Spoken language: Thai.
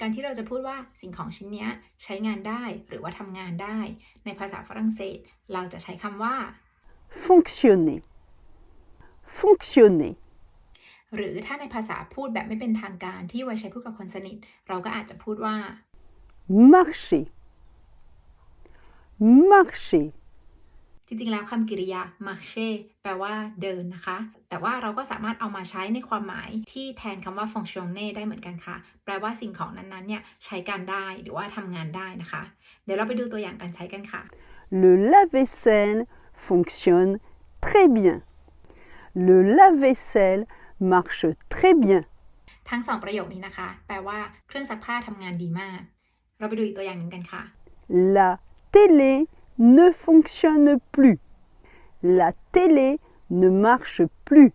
การที่เราจะพูดว่าสิ่งของชิ้นเนี้ยใช้งานได้หรือว่าทำงานได้ ในภาษาฝรั่งเศส เราจะใช้คำว่า fonctionner, fonctionner, หรือถ้าในภาษาพูดแบบไม่เป็นทางการที่ไว้ใช้พูดกับคนสนิท เราก็อาจจะพูดว่า marcher, marcher, จริงๆ แล้วคำกริยา marcher แปลว่าเดินนะคะ แต่ว่าเราก็สามารถเอามาใช้ในความหมายที่แทนคำว่า fonctionner ได้เหมือนกันค่ะ แปลว่าสิ่งของนั้นๆ เนี่ยใช้การได้หรือว่าทำงานได้นะคะ เดี๋ยวเราไปดูตัวอย่างการใช้กันค่ะ le lave-vaisselle fonctionne très bien. Le lave-vaisselle marche très bien. ทั้งสองประโยคนี้นะคะ แปลว่าเครื่องซักผ้าทำงานดีมาก เราไปดูอีกตัวอย่างหนึ่งกันค่ะ La télé ne fonctionne plus. La télé ne marche plus.